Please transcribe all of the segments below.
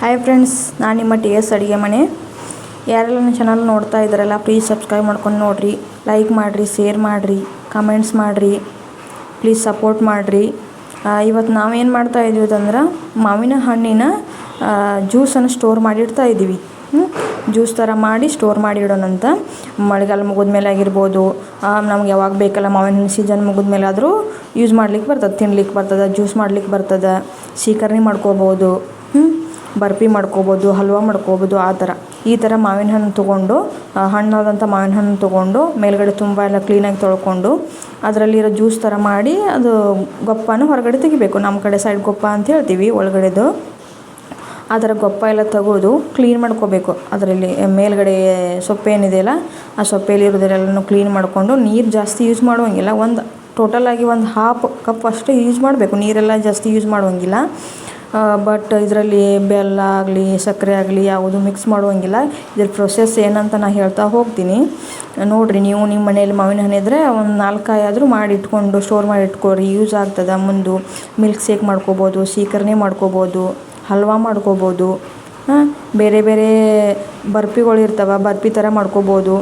Hi friends ನಾನು ನಿಮ್ಮ T S ಅಡುಗೆ ಮನೆ. ಯಾರೆಲ್ಲ ನನ್ನ ಚಾನಲ್ ನೋಡ್ತಾ ಇದ್ದಾರಲ್ಲ ಪ್ಲೀಸ್ ಸಬ್ಸ್ಕ್ರೈಬ್ ಮಾಡ್ಕೊಂಡು ನೋಡಿರಿ. ಲೈಕ್ ಮಾಡಿರಿ ಶೇರ್ ಮಾಡಿರಿ ಕಮೆಂಟ್ಸ್ ಮಾಡಿರಿ. ಪ್ಲೀಸ್ ಸಪೋರ್ಟ್ ಮಾಡಿರಿ. ಇವತ್ತು ನಾವೇನು ಮಾಡ್ತಾ ಇದ್ದೀವಿ ಅಂತಂದ್ರೆ, ಮಾವಿನ ಹಣ್ಣಿನ ಜ್ಯೂಸನ್ನು ಸ್ಟೋರ್ ಮಾಡಿ ಇಡ್ತಾ ಇದ್ದೀವಿ. ಜ್ಯೂಸ್ ಥರ ಮಾಡಿ ಸ್ಟೋರ್ ಮಾಡಿ ಇಡೋಣಂತ ಮಳೆಗಾಲ ಮುಗಿದ್ಮೇಲೆ ಆಗಿರ್ಬೋದು ನಮ್ಗೆ ಯಾವಾಗ ಬೇಕಲ್ಲ ಮಾವಿನ ಹಣ್ಣು ಸೀಸನ್ ಮುಗಿದ್ಮೇಲೆ ಆದರೂ ಯೂಸ್ ಮಾಡ್ಲಿಕ್ಕೆ ಬರ್ತದೆ ತಿನ್ಲಿಕ್ಕೆ ಬರ್ತದೆ ಜ್ಯೂಸ್ ಮಾಡ್ಲಿಕ್ಕೆ ಬರ್ತದೆ ಸೀಕರ್ಣಿ ಮಾಡ್ಕೋಬೋದು. ಬರ್ಫಿ ಮಾಡ್ಕೋಬೋದು, ಹಲ್ವಾ ಮಾಡ್ಕೋಬೋದು, ಆ ಥರ. ಈ ಥರ ಮಾವಿನ ಹಣ್ಣು ತೊಗೊಂಡು ಹಣ್ಣಾದಂಥ ಮಾವಿನ ಹಣ್ಣು ತೊಗೊಂಡು, ಮೇಲುಗಡೆ ತುಂಬ ಎಲ್ಲ ಕ್ಲೀನಾಗಿ ತೊಳ್ಕೊಂಡು, ಅದರಲ್ಲಿರೋ ಜ್ಯೂಸ್ ಥರ ಮಾಡಿ, ಅದು ಗೊಪ್ಪನ ಹೊರಗಡೆ ತೆಗಿಬೇಕು. ನಮ್ಮ ಕಡೆ ಸೈಡ್ ಗೊಪ್ಪ ಅಂತ ಹೇಳ್ತೀವಿ, ಒಳಗಡೆದು. ಆ ಥರ ಗೊಪ್ಪ ಎಲ್ಲ ತೆಗೆದು ಕ್ಲೀನ್ ಮಾಡ್ಕೋಬೇಕು. ಅದರಲ್ಲಿ ಮೇಲ್ಗಡೆ ಸೊಪ್ಪೇನಿದೆಯಲ್ಲ ಆ ಸೊಪ್ಪೆಯಲ್ಲಿರೋದೆಲ್ಲನೂ ಕ್ಲೀನ್ ಮಾಡಿಕೊಂಡು, ನೀರು ಜಾಸ್ತಿ ಯೂಸ್ ಮಾಡುವಂಗಿಲ್ಲ. ಒಂದು ಟೋಟಲಾಗಿ ಒಂದು ಹಾಫ್ ಕಪ್ ಅಷ್ಟೇ ಯೂಸ್ ಮಾಡಬೇಕು. ನೀರೆಲ್ಲ ಜಾಸ್ತಿ ಯೂಸ್ ಮಾಡುವಂಗಿಲ್ಲ. ಬಟ್ ಇದರಲ್ಲಿ ಬೆಲ್ಲ ಆಗಲಿ, ಸಕ್ಕರೆ ಆಗಲಿ ಯಾವುದು ಮಿಕ್ಸ್ ಮಾಡುವಂಗಿಲ್ಲ. ಇದ್ರ ಪ್ರೊಸೆಸ್ ಏನಂತ ನಾನು ಹೇಳ್ತಾ ಹೋಗ್ತೀನಿ. ನೋಡಿರಿ, ನೀವು ನಿಮ್ಮ ಮನೇಲಿ ಮಾವಿನ ಹಣ್ಣು ಇದ್ದರೆ ಒಂದು ನಾಲ್ಕಾಯಿ ಆದರೂ ಮಾಡಿ ಇಟ್ಕೊಂಡು ಸ್ಟೋರ್ ಮಾಡಿ ಇಟ್ಕೊರಿ ಯೂಸ್ ಆಗ್ತದೆ. ಮುಂದೆ ಮಿಲ್ಕ್ ಶೇಕ್ ಮಾಡ್ಕೋಬೋದು, ಸೀಕರ್ಣಿ ಮಾಡ್ಕೋಬೋದು, ಹಲ್ವಾ ಮಾಡ್ಕೋಬೋದು ಬೇರೆ ಬೇರೆ ಬರ್ಫಿಗಳು ಇರ್ತವೆ, ಬರ್ಪಿ ಥರ ಮಾಡ್ಕೋಬೋದು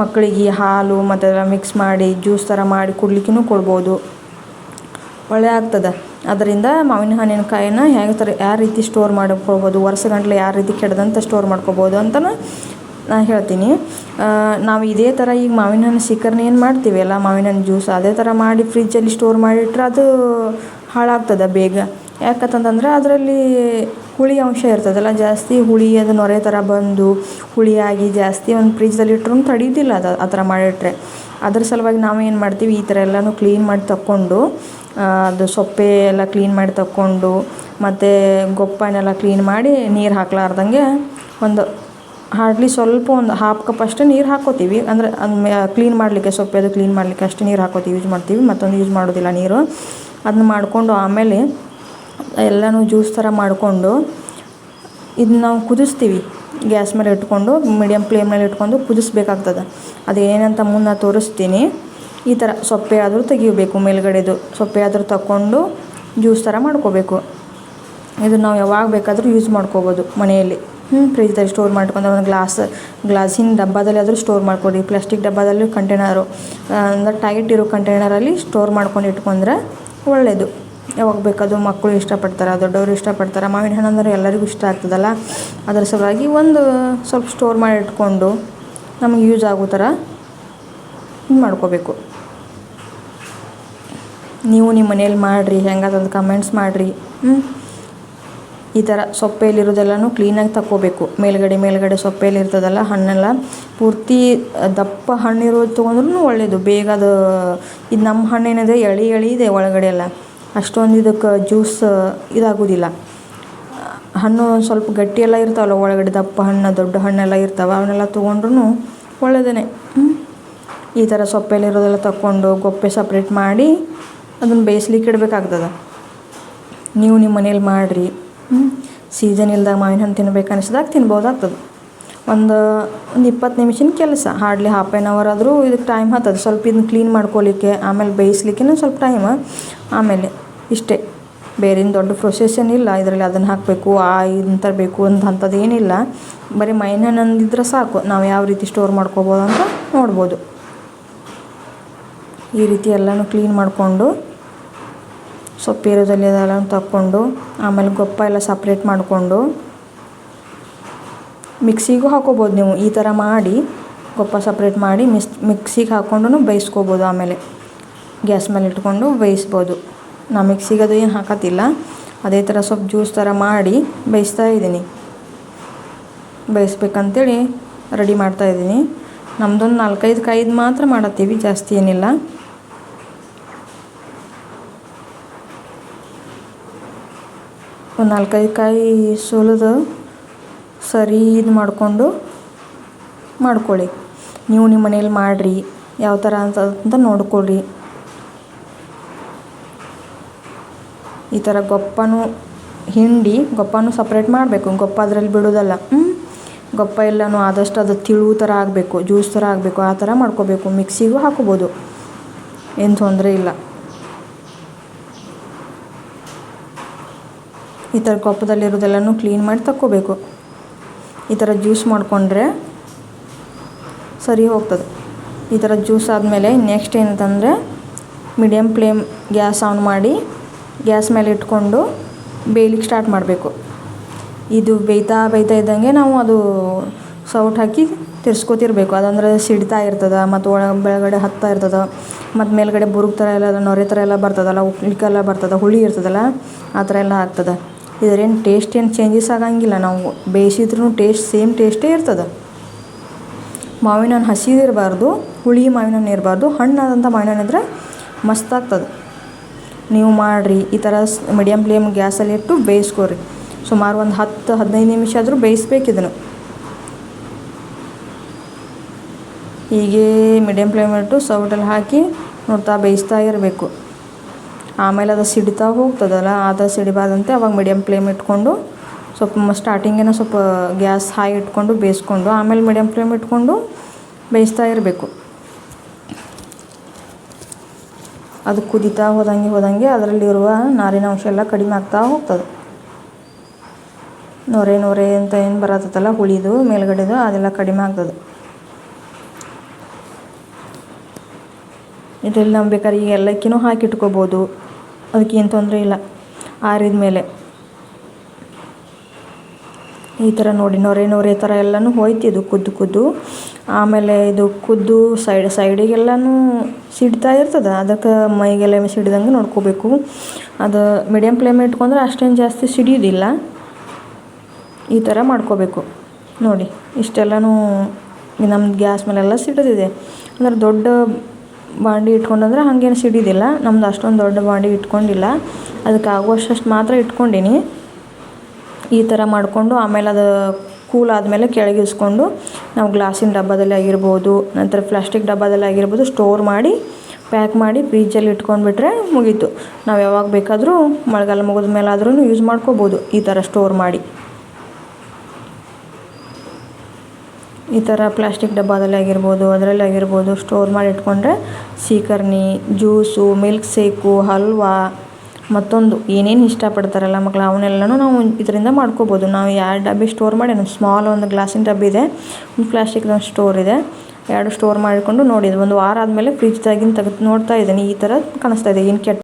ಮಕ್ಕಳಿಗೆ ಹಾಲು ಮತ್ತೆಲ್ಲ ಮಿಕ್ಸ್ ಮಾಡಿ ಜ್ಯೂಸ್ ಥರ ಮಾಡಿ ಕುಡ್ಲಿಕ್ಕೂ ಕೊಡ್ಬೋದು. ಒಳ್ಳೆ ಆಗ್ತದೆ. ಅದರಿಂದ ಮಾವಿನ ಹಣ್ಣಿನ ಕಾಯಿನ ಹೇಗೆ ಥರ ಯಾವ ರೀತಿ ಸ್ಟೋರ್ ಮಾಡ್ಕೊಬೋದು ವರ್ಷಗಟ್ಟಲೆ ಯಾವ ರೀತಿ ಕೆಡದಂತ ಸ್ಟೋರ್ ಮಾಡ್ಕೋಬೋದು ಅಂತಲೂ ನಾನು ಹೇಳ್ತೀನಿ. ನಾವು ಇದೇ ಥರ ಈಗ ಮಾವಿನ ಹಣ್ಣು ಸಿಕ್ಕರ್ನ ಏನು ಮಾಡ್ತೀವಿ ಅಲ್ಲ, ಮಾವಿನ ಹಣ್ಣು ಜ್ಯೂಸ್ ಅದೇ ಥರ ಮಾಡಿ ಫ್ರಿಜ್ಜಲ್ಲಿ ಸ್ಟೋರ್ ಮಾಡಿಟ್ರೆ ಅದು ಹಾಳಾಗ್ತದೆ ಬೇಗ. ಯಾಕಂತಂದ್ರೆ ಅದರಲ್ಲಿ ಹುಳಿ ಅಂಶ ಇರ್ತದಲ್ಲ, ಜಾಸ್ತಿ ಹುಳಿ ಅದು ನೊರೆ ಥರ ಬಂದು ಹುಳಿಯಾಗಿ ಜಾಸ್ತಿ ಒಂದು ಫ್ರಿಜ್ಜಲ್ಲಿ ಇಟ್ರೂ ತಡೀದಿಲ್ಲ ಅದು, ಆ ಥರ ಮಾಡಿಟ್ರೆ. ಅದ್ರ ಸಲುವಾಗಿ ನಾವು ಏನು ಮಾಡ್ತೀವಿ, ಈ ಥರ ಎಲ್ಲನೂ ಕ್ಲೀನ್ ಮಾಡಿ ತಕ್ಕೊಂಡು ಅದು ಸೊಪ್ಪೆ ಎಲ್ಲ ಕ್ಲೀನ್ ಮಾಡಿ ತಕ್ಕೊಂಡು ಮತ್ತು ಗೊಪ್ಪನೆಲ್ಲ ಕ್ಲೀನ್ ಮಾಡಿ ನೀರು ಹಾಕ್ಲಾರ್ದಂಗೆ ಒಂದು ಹಾರ್ಡ್ಲಿ ಸ್ವಲ್ಪ ಒಂದು ಹಾಫ್ ಕಪ್ ಅಷ್ಟೇ ನೀರು ಹಾಕೋತೀವಿ. ಅಂದರೆ ಕ್ಲೀನ್ ಮಾಡಲಿಕ್ಕೆ ಸೊಪ್ಪೆ ಅದು ಕ್ಲೀನ್ ಮಾಡಲಿಕ್ಕೆ ಅಷ್ಟು ನೀರು ಹಾಕೋತೀವಿ ಯೂಸ್ ಮಾಡ್ತೀವಿ, ಮತ್ತೊಂದು ಯೂಸ್ ಮಾಡೋದಿಲ್ಲ ನೀರು. ಅದನ್ನ ಮಾಡಿಕೊಂಡು ಆಮೇಲೆ ಎಲ್ಲನೂ ಜ್ಯೂಸ್ ಥರ ಮಾಡಿಕೊಂಡು ಇದನ್ನ ನಾವು ಕುದಿಸ್ತೀವಿ. ಗ್ಯಾಸ್ ಮೇಲೆ ಇಟ್ಕೊಂಡು ಮೀಡಿಯಮ್ ಫ್ಲೇಮ್ನಲ್ಲಿ ಇಟ್ಕೊಂಡು ಕುದಿಸ್ಬೇಕಾಗ್ತದೆ. ಅದೇನಂತ ಮುಂದೆ ತೋರಿಸ್ತೀನಿ. ಈ ಥರ ಸೊಪ್ಪೆ ಆದರೂ ತೆಗಿಬೇಕು, ಮೇಲ್ಗಡೆದು ಸೊಪ್ಪೆ ಆದರೂ ತಗೊಂಡು ಜ್ಯೂಸ್ ಥರ ಮಾಡ್ಕೋಬೇಕು. ಇದನ್ನು ನಾವು ಯಾವಾಗ ಬೇಕಾದರೂ ಯೂಸ್ ಮಾಡ್ಕೋಬೋದು ಮನೆಯಲ್ಲಿ. ಹ್ಞೂ ಫ್ರಿಜ್ದಲ್ಲಿ ಸ್ಟೋರ್ ಮಾಡ್ಕೊಂಡ್ರೆ ಒಂದು ಗ್ಲಾಸ್ ಗ್ಲಾಸಿನ ಡಬ್ಬದಲ್ಲಿ ಆದರೂ ಸ್ಟೋರ್ ಮಾಡ್ಕೊಡಿ. ಪ್ಲಾಸ್ಟಿಕ್ ಡಬ್ಬದಲ್ಲಿ ಕಂಟೈನರು ಅಂದರೆ ಟೈಟ್ ಇರೋ ಕಂಟೈನರಲ್ಲಿ ಸ್ಟೋರ್ ಮಾಡ್ಕೊಂಡು ಇಟ್ಕೊಂಡ್ರೆ ಒಳ್ಳೆಯದು ಯಾವಾಗ ಬೇಕಾದರೂ ಮಕ್ಕಳು ಇಷ್ಟಪಡ್ತಾರೆ, ದೊಡ್ಡವರು ಇಷ್ಟಪಡ್ತಾರೆ, ಮಾವಿನ ಹಣ್ಣು ಅಂದರೆ ಎಲ್ಲರಿಗೂ ಇಷ್ಟ ಆಗ್ತದಲ್ಲ? ಅದರ ಸಲುವಾಗಿ ಒಂದು ಸ್ವಲ್ಪ ಸ್ಟೋರ್ ಮಾಡಿ ಇಟ್ಕೊಂಡು ನಮಗೆ ಯೂಸ್ ಆಗೋ ಥರ ಇದು ಮಾಡ್ಕೋಬೇಕು. ನೀವು ನಿಮ್ಮ ಮನೇಲಿ ಮಾಡಿರಿ ಹೆಂಗದಂತ ಕಮೆಂಟ್ಸ್ ಮಾಡಿರಿ ಹ್ಞೂ ಈ ಥರ ಸೊಪ್ಪೆಯಲ್ಲಿರೋದೆಲ್ಲನೂ ಕ್ಲೀನಾಗಿ ತಕ್ಕೋಬೇಕು. ಮೇಲ್ಗಡೆ ಮೇಲ್ಗಡೆ ಸೊಪ್ಪೆಯಲ್ಲಿರ್ತದಲ್ಲ, ಹಣ್ಣೆಲ್ಲ ಪೂರ್ತಿ ದಪ್ಪ ಹಣ್ಣಿರೋದು ತೊಗೊಂಡ್ರೂ ಒಳ್ಳೆಯದು ಬೇಗ ಅದು, ಇದು ನಮ್ಮ ಹಣ್ಣೇನಿದೆ ಎಳಿ ಎಳಿ ಇದೆ ಒಳಗಡೆ ಎಲ್ಲ. ಅಷ್ಟೊಂದು ಇದಕ್ಕೆ ಜ್ಯೂಸ್ ಇದಾಗೋದಿಲ್ಲ. ಹಣ್ಣು ಸ್ವಲ್ಪ ಗಟ್ಟಿಯೆಲ್ಲ ಇರ್ತಾವಲ್ಲ, ಒಳಗಡೆ ದಪ್ಪ ಹಣ್ಣು, ದೊಡ್ಡ ಹಣ್ಣೆಲ್ಲ ಇರ್ತಾವೆ, ಅವನ್ನೆಲ್ಲ ತೊಗೊಂಡ್ರೂ ಒಳ್ಳೆಯದೇ ಈ ಥರ ಸೊಪ್ಪೆಲ್ಲಿರೋದೆಲ್ಲ ತಗೊಂಡು ಗೊಪ್ಪೆ ಸಪ್ರೇಟ್ ಮಾಡಿ ಅದನ್ನು ಬೇಯಿಸ್ಲಿಕ್ಕೆ ಇಡಬೇಕಾಗ್ತದೆ. ನೀವು ನಿಮ್ಮ ಮನೇಲಿ ಮಾಡಿರಿ. ಸೀಸನ್ ಇಲ್ದಾಗ ಮಾವಿನ ಹಣ್ಣು ತಿನ್ಬೇಕು ಅನಿಸಿದಾಗ ತಿನ್ಬೋದಾಗ್ತದೆ ಒಂದು ಒಂದು ಇಪ್ಪತ್ತು ನಿಮಿಷದ ಕೆಲಸ. ಹಾರ್ಡ್ಲಿ ಹಾಫ್ ಆ್ಯನ್ ಅವರ್ ಆದರೂ ಇದಕ್ಕೆ ಟೈಮ್ ಹತ್ತದ. ಸ್ವಲ್ಪ ಇದನ್ನ ಕ್ಲೀನ್ ಮಾಡ್ಕೊಳಿಕ್ಕೆ ಆಮೇಲೆ ಬೇಯಿಸ್ಲಿಕ್ಕೆ ಸ್ವಲ್ಪ ಟೈಮ್ ಆಮೇಲೆ ಇಷ್ಟೇ. ಬೇರೇನು ದೊಡ್ಡ ಪ್ರೊಸೆಸ್ ಏನಿಲ್ಲ. ಇದರಲ್ಲಿ ಅದನ್ನು ಹಾಕಬೇಕು, ಆ ಇದನ್ನ ತರಬೇಕು ಅಂತ ಅಂಥದ್ದೇನಿಲ್ಲ. ಬರೀ ಮಾವಿನ ಹಣ್ಣು ಅಂದಿದ್ರೆ ಸಾಕು. ನಾವು ಯಾವ ರೀತಿ ಸ್ಟೋರ್ ಮಾಡ್ಕೋಬೋದು ಅಂತ ನೋಡ್ಬೋದು. ಈ ರೀತಿ ಎಲ್ಲನೂ ಕ್ಲೀನ್ ಮಾಡಿಕೊಂಡು ಸೊಪ್ಪಿರೋದಲ್ಲಿ ಅದೆಲ್ಲ ತಕ್ಕೊಂಡು, ಆಮೇಲೆ ಗೊಪ್ಪ ಎಲ್ಲ ಸಪ್ರೇಟ್ ಮಾಡಿಕೊಂಡು ಮಿಕ್ಸಿಗೂ ಹಾಕೋಬೋದು ನೀವು ಈ ಥರ ಮಾಡಿ, ಗೊಪ್ಪ ಸಪ್ರೇಟ್ ಮಾಡಿ ಮಿಸ್ ಮಿಕ್ಸಿಗೆ ಹಾಕ್ಕೊಂಡು ಬೇಯಿಸ್ಕೋಬೋದು ಆಮೇಲೆ. ಗ್ಯಾಸ್ ಮೇಲೆ ಇಟ್ಕೊಂಡು ಬೇಯಿಸ್ಬೋದು. ನಾ ಮಿಕ್ಸಿಗೆ ಅದು ಏನು ಹಾಕತ್ತಿಲ್ಲ. ಅದೇ ಥರ ಸ್ವಲ್ಪ ಜ್ಯೂಸ್ ಥರ ಮಾಡಿ ಬೇಯಿಸ್ತಾ ಇದ್ದೀನಿ. ಬೇಯಿಸ್ಬೇಕಂತೇಳಿ ರೆಡಿ ಮಾಡ್ತಾಯಿದ್ದೀನಿ ನಮ್ಮದೊಂದು ನಾಲ್ಕೈದು ಕೈದು ಮಾತ್ರ ಮಾಡತ್ತೀವಿ, ಜಾಸ್ತಿ ಏನಿಲ್ಲ. ಒಂದು ನಾಲ್ಕೈದು ಕಾಯಿ ಸುಲಿದು ಸರಿ ಇದು ಮಾಡಿಕೊಂಡು ಮಾಡ್ಕೊಳ್ಳಿ. ನೀವು ನಿಮ್ಮ ಮನೇಲಿ ಮಾಡಿರಿ, ಯಾವ ಥರ ಅಂತ ನೋಡ್ಕೊಳ್ರಿ. ಈ ಥರ ಗೊಪ್ಪನೂ ಹಿಂಡಿ, ಗೊಪ್ಪನೂ ಸಪ್ರೇಟ್ ಮಾಡಬೇಕು. ಗೊಪ್ಪ ಅದರಲ್ಲಿ ಬಿಡೋದಲ್ಲ. ಗೊಪ್ಪ ಎಲ್ಲನೂ ಆದಷ್ಟು ಅದು ತಿಳು ಥರ ಆಗಬೇಕು, ಜ್ಯೂಸ್ ಥರ ಆಗಬೇಕು, ಆ ಥರ ಮಾಡ್ಕೋಬೇಕು. ಮಿಕ್ಸಿಗೂ ಹಾಕೋಬೋದು ಏನು ತೊಂದರೆ ಇಲ್ಲ. ಈ ಥರ ಕೊಪ್ಪದಲ್ಲಿರೋದೆಲ್ಲನೂ ಕ್ಲೀನ್ ಮಾಡಿ ತಕ್ಕೋಬೇಕು. ಈ ಥರ ಜ್ಯೂಸ್ ಮಾಡಿಕೊಂಡ್ರೆ ಸರಿ ಹೋಗ್ತದೆ. ಈ ಥರ ಜ್ಯೂಸ್ ಆದಮೇಲೆ ನೆಕ್ಸ್ಟ್ ಏನಂತಂದರೆ ಮೀಡಿಯಮ್ ಫ್ಲೇಮ್ ಗ್ಯಾಸ್ ಆನ್ ಮಾಡಿ ಗ್ಯಾಸ್ ಮೇಲೆ ಇಟ್ಕೊಂಡು ಬೇಯ್ಲಿಕ್ಕೆ ಸ್ಟಾರ್ಟ್ ಮಾಡಬೇಕು. ಇದು ಬೇಯ್ತಾ ಬೇಯ್ತಾ ಇದ್ದಂಗೆ ನಾವು ಅದು ಸೌಟ್ ಹಾಕಿ ತಿರ್ಸ್ಕೊತಿರ್ಬೇಕು. ಅದಂದ್ರೆ ಸಿಡ್ತಾ ಇರ್ತದೆ ಮತ್ತು ಒಳ ಬೆಳಗಡೆ ಹತ್ತಾ ಇರ್ತದೆ. ಮತ್ತು ಮೇಲ್ಗಡೆ ಬುರುಗ್ ಥರ ಎಲ್ಲ, ನೊರೆ ಥರ ಎಲ್ಲ ಬರ್ತದಲ್ಲ ಉಪ್ಲಿಕ್ಕೆಲ್ಲ ಬರ್ತದೆ, ಹುಳಿ ಇರ್ತದಲ್ಲ, ಆ ಥರ ಎಲ್ಲ ಆಗ್ತದೆ. ಇದ್ರೇನು ಟೇಸ್ಟ್ ಏನು ಚೇಂಜಸ್ ಆಗಂಗಿಲ್ಲ. ನಾವು ಬೇಯಿಸಿದ್ರೂ ಟೇಸ್ಟ್ ಸೇಮ್ ಟೇಸ್ಟೇ ಇರ್ತದೆ. ಮಾವಿನ ಹಣ್ಣು ಹಸಿದಿರಬಾರ್ದು, ಹುಳಿ ಮಾವಿನ ಹಣ್ಣು ಇರಬಾರ್ದು ಹಣ್ಣಾದಂಥ ಮಾವಿನ ಹಣ್ಣು ಇದ್ರೆ ಮಸ್ತಾಗ್ತದೆ ನೀವು ಮಾಡಿರಿ, ಈ ಥರ ಮೀಡಿಯಮ್ ಫ್ಲೇಮ್ ಗ್ಯಾಸಲ್ಲಿ ಇಟ್ಟು ಬೇಯಿಸ್ಕೊರಿ. ಸುಮಾರು ಒಂದು ಹತ್ತು, ಹದಿನೈದು ನಿಮಿಷ ಆದರೂ ಬೇಯಿಸ್ಬೇಕು ಇದನ್ನು. ಹೀಗೆ ಮೀಡಿಯಮ್ ಫ್ಲೇಮ್ ಇಟ್ಟು ಸೌಟಲ್ಲಿ ಹಾಕಿ ನೋಡ್ತಾ ಬೇಯಿಸ್ತಾ ಇರಬೇಕು. ಆಮೇಲೆ ಅದು ಸಿಡಿತಾ ಹೋಗ್ತದಲ್ಲ ಅದು ಸಿಡಿಬಾರ್ದಂತೆ ಅವಾಗ ಮೀಡಿಯಮ್ ಫ್ಲೇಮ್ ಇಟ್ಕೊಂಡು ಸ್ವಲ್ಪ ಸ್ಟಾರ್ಟಿಂಗೇನೋ ಸ್ವಲ್ಪ ಗ್ಯಾಸ್ ಹೈ ಇಟ್ಕೊಂಡು ಬೇಯಿಸ್ಕೊಂಡು, ಆಮೇಲೆ ಮೀಡಿಯಮ್ ಫ್ಲೇಮ್ ಇಟ್ಕೊಂಡು ಬೇಯಿಸ್ತಾ ಇರಬೇಕು. ಅದು ಕುದಿತಾ ಹೋದಂಗೆ ಹೋದಂಗೆ ಅದರಲ್ಲಿರುವ ನಾರಿನ ಅಂಶ ಎಲ್ಲ ಕಡಿಮೆ ಆಗ್ತಾ ಹೋಗ್ತದೆ. ನೊರೆ ನೊರೆ ಅಂತ ಏನು ಬರತ್ತಲ್ಲ ಹುಳಿದು ಮೇಲ್ಗಡೆದು ಅದೆಲ್ಲ ಕಡಿಮೆ ಆಗ್ತದೆ. ಇದರಲ್ಲಿ ನಾವು ಬೇಕಾದ್ರೆ ಈಗ ಎಲ್ಲಕ್ಕಿನೂ ಹಾಕಿ ಇಟ್ಕೋಬೋದು. ಅದಕ್ಕೇನು ತೊಂದರೆ ಇಲ್ಲ. ಆರಿದ ಮೇಲೆ. ಈ ಥರ ನೋಡಿ, ನೊರೆ ನೊರೆ ಥರ ಎಲ್ಲನೂ ಹೋಯ್ತು ಇದು ಕುದ್ದು ಕುದ್ದು. ಆಮೇಲೆ ಇದು ಕುದ್ದು ಸೈಡ್, ಸೈಡಿಗೆಲ್ಲನೂ ಸಿಡ್ತಾ ಇರ್ತದೆ. ಅದಕ್ಕೆ ಮೈಗೆಲ್ಲ ಸಿಡಿದಂಗೆ ನೋಡ್ಕೋಬೇಕು. ಅದು ಮೀಡಿಯಮ್ ಫ್ಲೇಮ್ ಇಟ್ಕೊಂಡ್ರೆ ಅಷ್ಟೇನು ಜಾಸ್ತಿ ಸಿಡಿಯೋದಿಲ್ಲ. ಈ ಥರ ಮಾಡ್ಕೋಬೇಕು. ನೋಡಿ, ಇಷ್ಟೆಲ್ಲನೂ ನಮ್ಮ ಗ್ಯಾಸ್ ಮೇಲೆಲ್ಲ ಸಿಡಿದಿದೆ. ಅಂದ್ರೆ ದೊಡ್ಡ ಬಾಂಡಿ ಇಟ್ಕೊಂಡಂದ್ರೆ ಹಾಗೇನು ಸಿಡಿದಿಲ್ಲ. ನಮ್ದು ಅಷ್ಟೊಂದು ದೊಡ್ಡ ಬಾಂಡಿ ಇಟ್ಕೊಂಡಿಲ್ಲ. ಅದಕ್ಕೆ ಆಗುವಷ್ಟು ಮಾತ್ರ ಇಟ್ಕೊಂಡಿನಿ. ಈ ಥರ ಮಾಡಿಕೊಂಡು ಆಮೇಲೆ ಅದು ಕೂಲ್ ಆದಮೇಲೆ ಕೆಳಗೆ ಇಳಿಸ್ಕೊಂಡು ನಾವು ಗ್ಲಾಸಿನ ಡಬ್ಬದಲ್ಲಿ ಆಗಿರ್ಬೋದು, ನಂತರ ಪ್ಲಾಸ್ಟಿಕ್ ಡಬ್ಬದಲ್ಲಿ ಆಗಿರ್ಬೋದು ಸ್ಟೋರ್ ಮಾಡಿ, ಪ್ಯಾಕ್ ಮಾಡಿ ಫ್ರಿಜ್ಜಲ್ಲಿ ಇಟ್ಕೊಂಡ್ಬಿಟ್ರೆ ಮುಗೀತು. ನಾವು ಯಾವಾಗ ಬೇಕಾದರೂ ಮಳೆಗಾಲ ಮುಗಿದ ಮೇಲಾದ್ರೂ ಯೂಸ್ ಮಾಡ್ಕೋಬೋದು ಈ ಥರ ಸ್ಟೋರ್ ಮಾಡಿ. ಈ ಥರ ಪ್ಲಾಸ್ಟಿಕ್ ಡಬ್ಬಾದಲ್ಲಿ ಆಗಿರ್ಬೋದು, ಅದರಲ್ಲಿ ಆಗಿರ್ಬೋದು ಸ್ಟೋರ್ ಮಾಡಿ ಇಟ್ಕೊಂಡ್ರೆ ಸೀಕರ್ಣಿ, ಜ್ಯೂಸು ಮಿಲ್ಕ್ ಸೇಕು ಹಲ್ವಾ, ಮತ್ತೊಂದು ಏನೇನು ಇಷ್ಟಪಡ್ತಾರಲ್ಲ ಮಕ್ಳು, ಅವನ್ನೆಲ್ಲನೂ ನಾವು ಇದರಿಂದ ಮಾಡ್ಕೋಬೋದು. ನಾವು ಎರಡು ಡಬ್ಬಿ ಸ್ಟೋರ್ ಮಾಡಿ ಒಂದು ಸ್ಮಾಲ್ ಒಂದು ಗ್ಲಾಸಿನ ಡಬ್ಬಿ ಇದೆ, ಒಂದು ಪ್ಲಾಸ್ಟಿಕ್ದು ಒಂದು ಸ್ಟೋರ್ ಇದೆ. ಎರಡು ಸ್ಟೋರ್ ಮಾಡಿಕೊಂಡು ನೋಡಿದ್ವಿ. ಒಂದು ವಾರ ಆದಮೇಲೆ ಫ್ರಿಜ್ದಾಗಿಂದ ತೆಗೆದು ನೋಡ್ತಾ ಇದ್ದೀನಿ. ಈ ಥರ ಕಾಣಿಸ್ತಾ ಇದೆ. ಏನು ಕೆಟ್ಟ